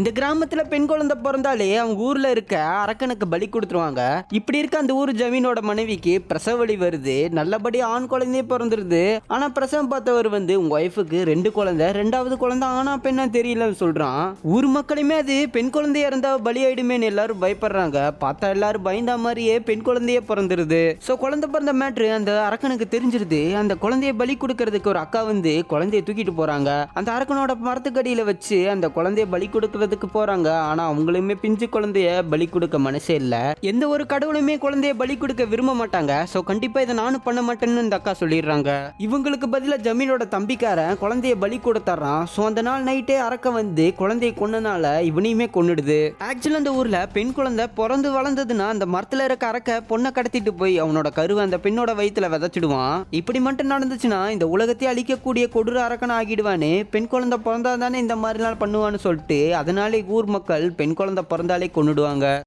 இந்த கிராமத்துல பெண் குழந்தை பிறந்தாலே அவங்க ஊர்ல இருக்க அரக்கனுக்கு பலி கொடுத்துருவாங்க. இப்படி இருக்க அந்த ஊர் ஜமீனோட மனைவிக்கு பிரசவ வலி வருது. நல்லபடி ஆண் குழந்தையே பிறந்துருது. ஆனா பிரசவம் பார்த்தவர் வந்து உங்க ஒய்ஃபுக்கு ரெண்டு குழந்தை ரெண்டாவது குழந்தை ஆனா பெண்ணா தெரியலன்னு சொல்றான். ஊர் மக்களுமே அது பெண் குழந்தைய இருந்தா பலி ஆயிடுமேன்னு எல்லாரும் பயப்படுறாங்க. பார்த்தா எல்லாரும் பயந்தா மாதிரியே பெண் குழந்தையே பிறந்துருது. ஸோ குழந்தை பிறந்த மேட்ரு அந்த அரக்கனுக்கு தெரிஞ்சிருது. அந்த குழந்தைய பலி கொடுக்கறதுக்கு ஒரு அக்கா வந்து குழந்தைய தூக்கிட்டு போறாங்க. அந்த அரக்கனோட மரத்துக்கடியில வச்சு அந்த குழந்தைய பலி கொடுக்கறதுக்கு போறாங்க. ஆனா அவங்களுமே பிஞ்சு குழந்தைய பலி கொடுக்க மனசே இல்ல. எந்த ஒரு கடவுளுமே குழந்தைய பலி கொடுக்க விரும்ப மாட்டாங்க. ஸோ கண்டிப்பா இதை நானும் பண்ண மாட்டேன்னு இந்த அக்கா சொல்லிடுறாங்க. இவங்களுக்கு பதிலா ஜமீனோட தம்பிக்காரன் குழந்தைய பலி கொடுத்தர்றான். ஸோ அந்த நாள் நைட்டே அரக்க வந்து குழந்தைய கொன்னனால இவனையுமே கொன்னுடுது. ஆக்சுவலா அந்த ஊர்ல பெண் குழந்தை பிறந்து வளர்ந்ததுன்னா அந்த மரத்துல இருக்க அரக்க பொண்ணை கடத்திட்டு போய் அவனோட கருவை அந்த பெண்ணோட வயித்துல விதைச்சிடுவான். இப்படி மட்டும் நடந்துச்சுன்னா இந்த உலகத்தை அழிக்கக்கூடிய கொடூர அரக்கன் ஆகிடுவானே பெண் குழந்தை பிறந்தா தானே இந்த மாதிரிலாம் பண்ணுவான்னு சொல்லிட்டு அதனால ஊர் மக்கள் பெண் குழந்தை பிறந்தாலே கொண்டுடுவாங்க